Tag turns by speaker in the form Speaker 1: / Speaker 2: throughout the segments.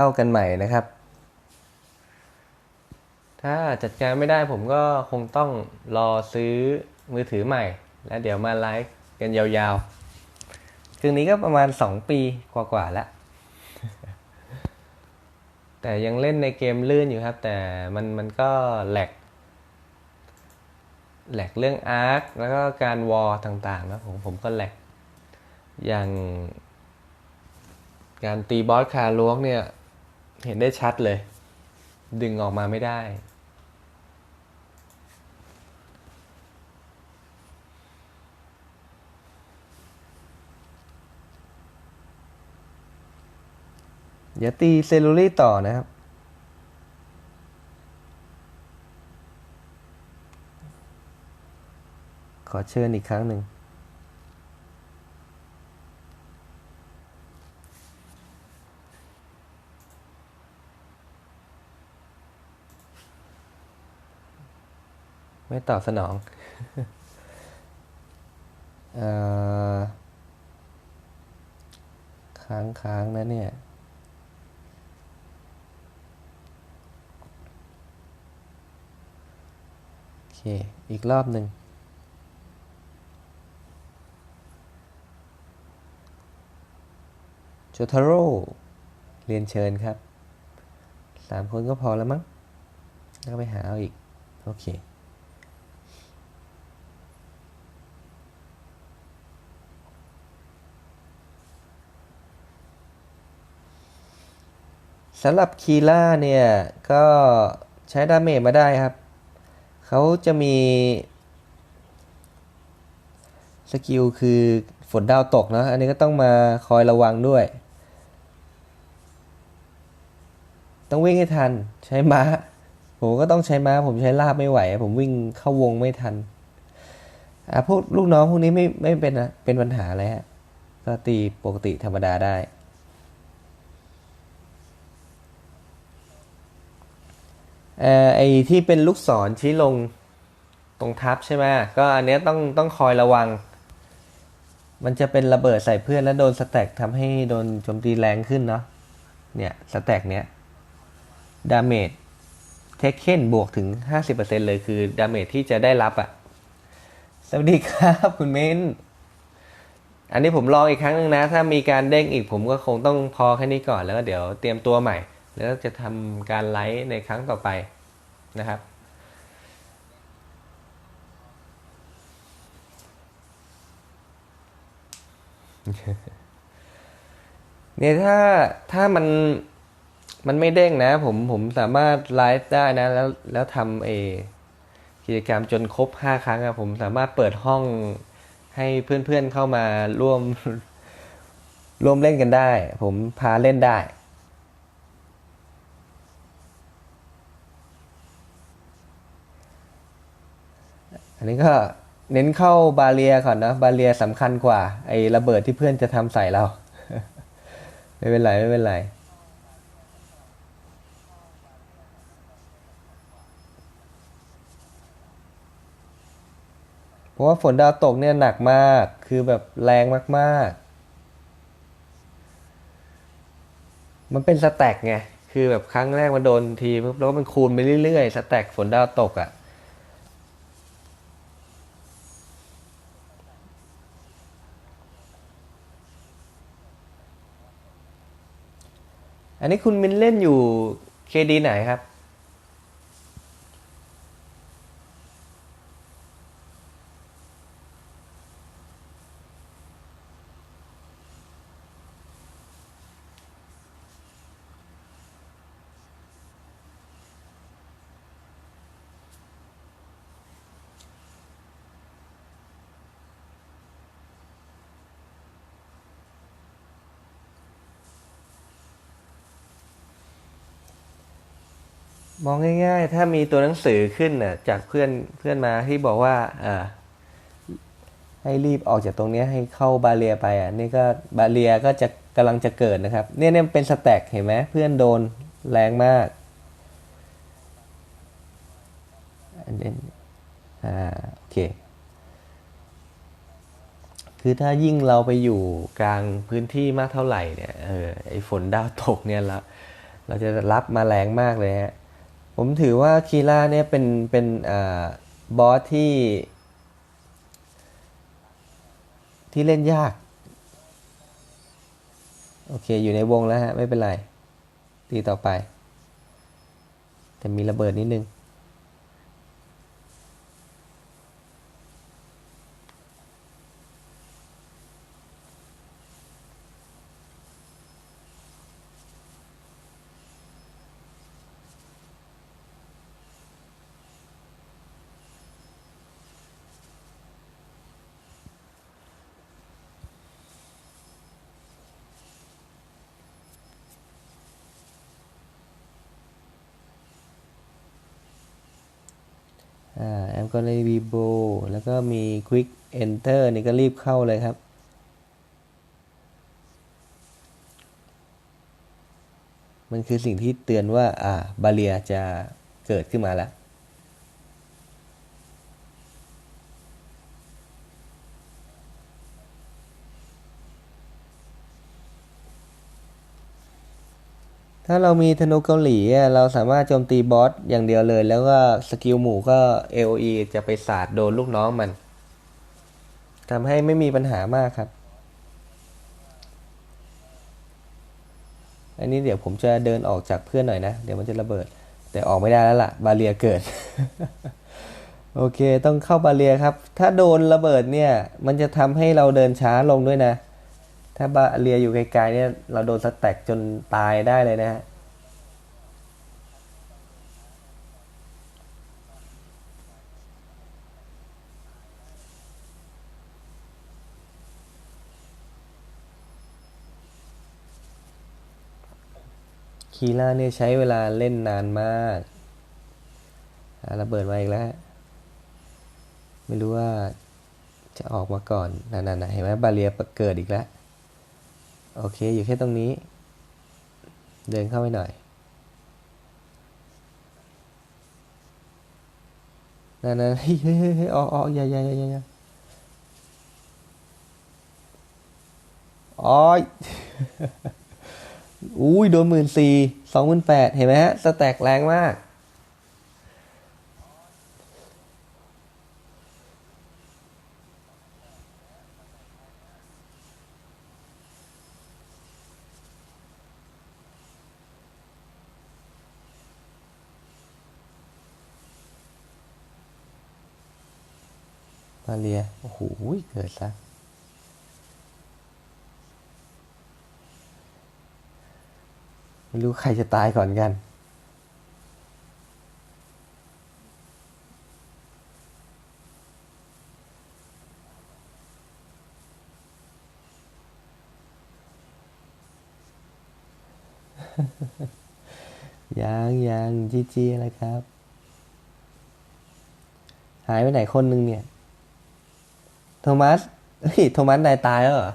Speaker 1: เข้ากันใหม่นะครับ ถ้าจัดการไม่ได้ผมก็คงต้องรอซื้อมือถือใหม่ แล้วเดี๋ยวมาไลฟ์กันยาวๆคืนนี้ก็ประมาณ 2 ปีกว่าๆแล้ว แต่ยังเล่นในเกมลื่นอยู่ครับ แต่มันมันก็แหลกแหลกเรื่องอาร์คแล้วก็การวอลต่างๆนะผมผมก็แหลกอย่างการตีบอสคาล้วงเนี่ย เห็นได้ชัดเลย ดึงออกมาไม่ได้ เดี๋ยวตีเซลลูรี่ต่อนะครับ ขอเชิญอีกครั้งหนึ่ง ไม่ตอบสนองออค้างค้างนะเนี่ยโอเค อีกรอบหนึ่งโจทาโร่เรียนเชิญครับสามคนก็พอแล้วมั้ง แล้วไปหาเอาอีก โอเค สำหรับคีล่าเนี่ย ก็ใช้ดาเมจมาได้ครับ เขาจะมีสกิลคือฝนดาวตกนะ อันนี้ก็ต้องมาคอยระวังด้วย ต้องวิ่งให้ทันใช้ม้า ผมก็ต้องใช้ม้า ผมใช้ลาบไม่ไหว ผมวิ่งเข้าวงไม่ทันอะพวกลูกน้องพวกนี้ไม่ไม่เป็นนะเป็นปัญหาอะไรฮะก็ตีปกติธรรมดาได้ เอ่อไอที่เป็นลูกศรชี้ลงตรงทับใช่ไหมก็อันเนี้ยต้องต้องคอยระวัง มันจะเป็นระเบิดใส่เพื่อนแล้วโดนสแต็กทำให้โดนโจมตีแรงขึ้นเนาะเนี่ยสแต็กเนี้ยดาเมจเทคเคนบวกถึง 50%เลยคือดาเมจที่จะได้รับอะ่ะ สวัสดีครับคุณเมนอันนี้ผมลองอีกครั้งหนึ่งนะ ถ้ามีการเด้งอีกผมก็คงต้องพอแค่นี้ก่อนแล้วก็เดี๋ยวเตรียมตัวใหม่ แล้วจะทำการไลฟ์ในครั้งต่อไปนะครับ เนี่ยถ้าถ้ามันมันไม่เด้งนะ ผมผมสามารถไลฟ์ได้นะ แล้วแล้วทำเอกิจกรรมจนครบห้าครั้งอะผมสามารถเปิดห้องให้เพื่อนๆเข้ามาร่วมร่วมเล่นกันได้ ผมพาเล่นได้ อันนี้ก็เน้นเข้าบาเรียก่อนนะบาเรียสำคัญกว่า ไอ้ระเบิดที่เพื่อนจะทำใส่เรา ไม่เป็นไร ไม่เป็นไรเพราะว่าฝนดาวตกเนี่ยหนักมาก คือแบบแรงมาก ๆ มันเป็นสแต็กไง คือแบบครั้งแรกมันโดนทีปุ๊บแล้วก็มันคูณไปเรื่อยๆ สแต็กฝนดาวตกอะ อันนี้คุณมินเล่นอยู่เคดีไหนครับ มองง่าย ๆ ถ้ามีตัวหนังสือขึ้นน่ะจากเพื่อนเพื่อนมาที่บอกว่าเออให้รีบออกจากตรงนี้ให้เข้าบาเรียไปอะนี่ก็บาเรียก็จะกำลังจะเกิดนะครับ เนี่ยเนี่ยเป็นสแต็กเห็นไหมเพื่อนโดนแรงมากอันนี้อ่าโอเค คือถ้ายิ่งเราไปอยู่กลางพื้นที่มากเท่าไหร่เนี่ยเออไอฝนดาวตกเนี่ยแล้วเราจะรับมาแรงมากเลยฮะ ผมถือว่าคีล่าเนี่ยเป็นเป็นอบอสที่ ที่เล่นยาก โอเค อยู่ในวงแล้วฮะ ไม่เป็นไร ตีต่อไป แต่มีระเบิดนิดนึงาแอมก็เลยวีโบแล้วก็มี Quick Enter นี่ก็รีบเข้าเลยครับ มันคือสิ่งที่เตือนว่า อ่า บาเรียจะเกิดขึ้นมาแล้ว ถ้าเรามีธนูเกาหลีเราสามารถโจมตีบอสอย่างเดียวเลย แล้วก็สกิลหมู่ก็ AOE จะไปสาดโดนลูกน้องมันทำให้ไม่มีปัญหามากครับ อันนี้เดี๋ยวผมจะเดินออกจากเพื่อนหน่อยนะ เดี๋ยวมันจะระเบิด แต่ออกไม่ได้แล้วล่ะ บาเรียเกิด โอเค ต้องเข้าบาเรียครับ ถ้าโดนระเบิดเนี่ย มันจะทำให้เราเดินช้าลงด้วยนะ ถ้าบาเรียอยู่ไกลๆเนี่ยเราโดนสแต็กจนตายได้เลยนะฮะคีล่าเนี่ยใช้เวลาเล่นนานมากระเบิดมาอีกแล้ว ไม่รู้ว่าจะออกมาก่อนนั่นๆๆเห็นไหมบาเรียเกิดอีกแล้ว โอเค อยู่แค่ตรงนี้ เดินเข้าไปหน่อย นั่นๆเฮ้ยเฮ้ยเฮ้ยเฮ้ยออกออกอย่าอย่าอย่าอย่าอย่าอ๋อยอุ้ยโดนหมื่นสี่สองหมื่นแปดเห็นไหมฮะสแต็กแรงมาก มาเรีย โอ้โห เกิดซะไม่รู้ใครจะตายก่อนกัน ยังยังจีจีอะไรครับ หายไปไหนคนหนึ่งเนี่ย โทมัสเฮ้ยโทมัสนายตายแล้วเหรอ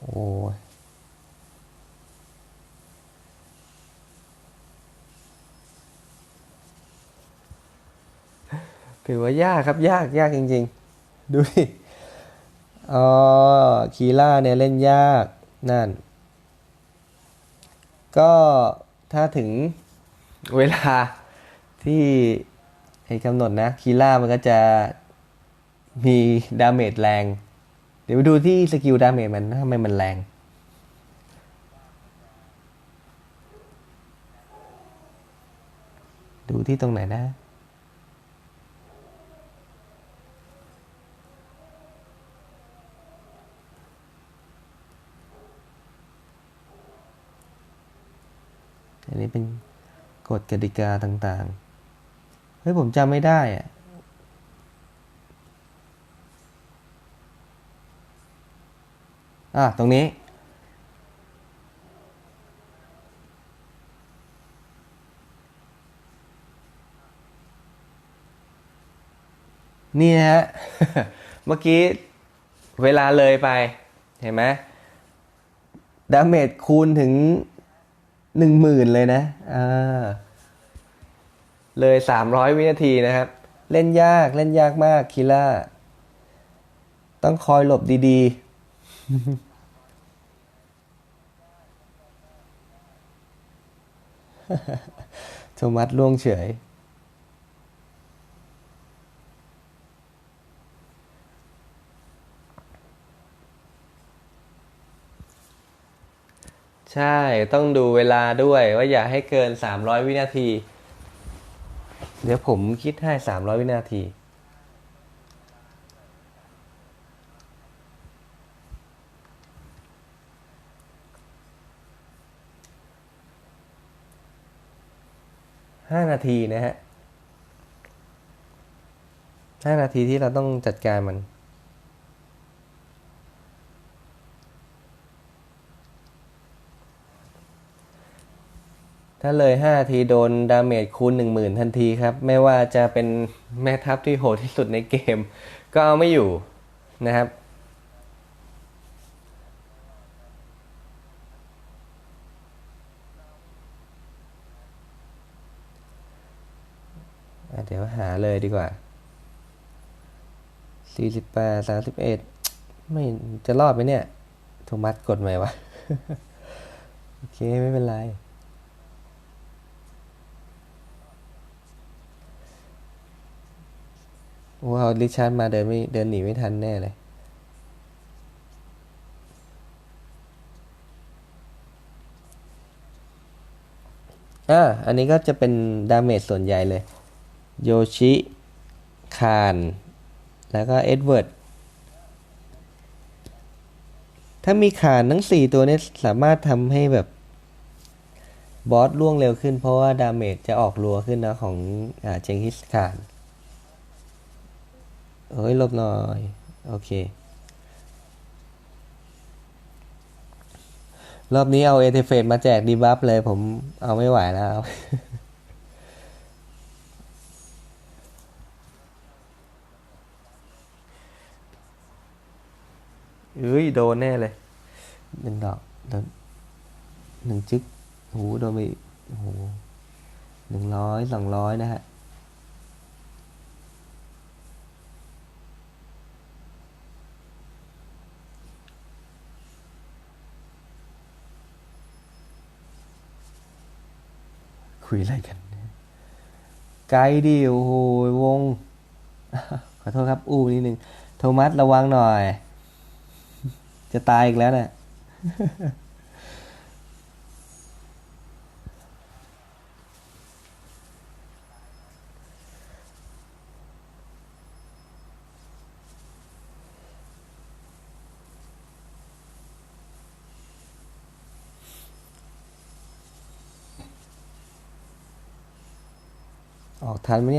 Speaker 1: โอ้ ถือว่ายากครับยากยากจริง ๆ ดูดิอ๋อคีล่าเนี่ยเล่นยากนั่น ก็ถ้าถึงเวลาที่ให้กำหนดนะคีล่ามันก็จะมีดาเมจแรง เดี๋ยวไปดูที่สกิลดาเมจมันทำไมมันแรงดูที่ตรงไหนนะ อันนี้เป็นกฎกติกาต่างๆ เฮ้ย ผมจำไม่ได้อะอะ ตรงนี้ นี่ฮะ เมื่อกี้เวลาเลยไป เห็นไหมดาเมจคูณถึง หนึ่งหมื่นเลยนะอ่าเลยสามร้อยวินาทีนะครับ เล่นยากเล่นยากมากคิล่า ต้องคอยหลบดีๆโทมัสล่วงเฉย ใช่ต้องดูเวลาด้วยว่าอย่าให้เกิน300วินาที เดี๋ยวผมคิดให้300วินาทีห้านาทีนะฮะห้านาทีที่เราต้องจัดการมัน ถ้าเลย5นาทีโดนดาเมจคูณ 10,000 ทันทีครับ ไม่ว่าจะเป็นแม่ทัพที่โหดที่สุดในเกม ก็เอาไม่อยู่นะครับ เดี๋ยวหาเลยดีกว่า 48 31 ไม่จะรอดไหมเนี่ย โทมัสกดไหมวะ โอเค ไม่เป็นไร ว้าวริชาร์ดมาเดินไม่เดินหนีไม่ทันแน่เลย อ่า อันนี้ก็จะเป็นดาเมจส่วนใหญ่เลย โยชิ คาน แล้วก็เอ็ดเวิร์ด ถ้ามีคานทั้ง 4 ตัวนี้สามารถทำให้แบบบอสล่วงเร็วขึ้นเพราะว่าดาเมจจะออกรัวขึ้นนะของอ่าเจงกิสคาน เอ้ยลบหน่อย โอเค รอบนี้เอาเอเทเฟตมาแจกดีบัฟเลยผมเอาไม่ไหวแล้วเอ้ยโดนแน่เลยหนึ่งดอกหนึ่งจึ๊กโอ้โหโดนไปโอ้โหหนึ่งร้อยสองร้อยนะฮะ คุยอะไรกัน ไกด์ดิโอ้โหวง ขอโทษครับ อู้นิดนึง โทมัสระวังหน่อย จะตายอีกแล้วเนี่ย อ